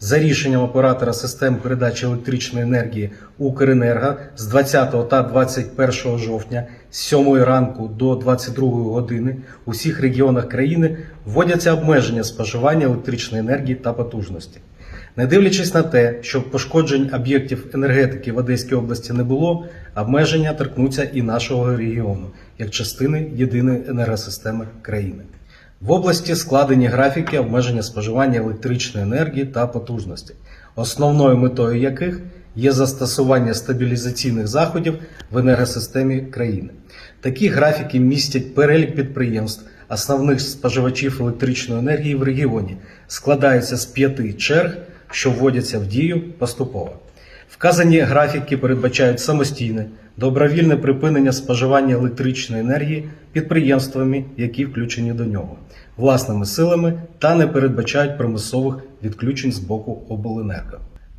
за рішенням оператора систем передачі електричної енергії Укренерго з 20 та 21 жовтня з 7 ранку до 22 години у всіх регіонах країни вводяться обмеження споживання електричної енергії та потужності. Не дивлячись на те, що пошкоджень об'єктів енергетики в Одеській області не було, обмеження торкнуться і нашого регіону як частини єдиної енергосистеми країни. В області складені графіки обмеження споживання електричної енергії та потужності, основною метою яких є застосування стабілізаційних заходів в енергосистемі країни. Такі графіки містять перелік підприємств, основних споживачів електричної енергії в регіоні, складаються з п'яти черг, що вводяться в дію поступово. Вказані графіки передбачають самостійне, добровільне припинення споживання електричної енергії підприємствами, які включені до нього, власними силами та не передбачають примусових відключень з боку обленерго.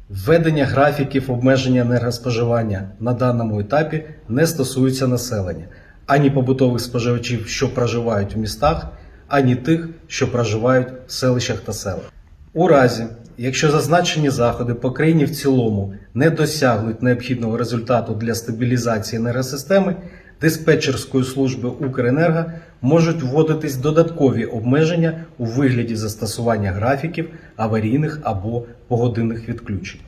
Введення графіків обмеження енергоспоживання на даному етапі не стосується населення, ані побутових споживачів, що проживають у містах, ані тих, що проживають в селищах та селах. У разі, якщо зазначені заходи по країні в цілому не досягнуть необхідного результату для стабілізації енергосистеми, диспетчерської служби Укренерго можуть вводитись додаткові обмеження у вигляді застосування графіків аварійних або погодинних відключень.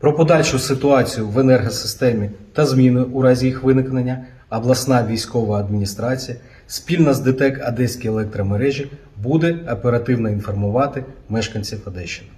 Про подальшу ситуацію в енергосистемі та зміни у разі їх виникнення обласна військова адміністрація спільно з ДТЕК Одеські електромережі буде оперативно інформувати мешканців Одещини.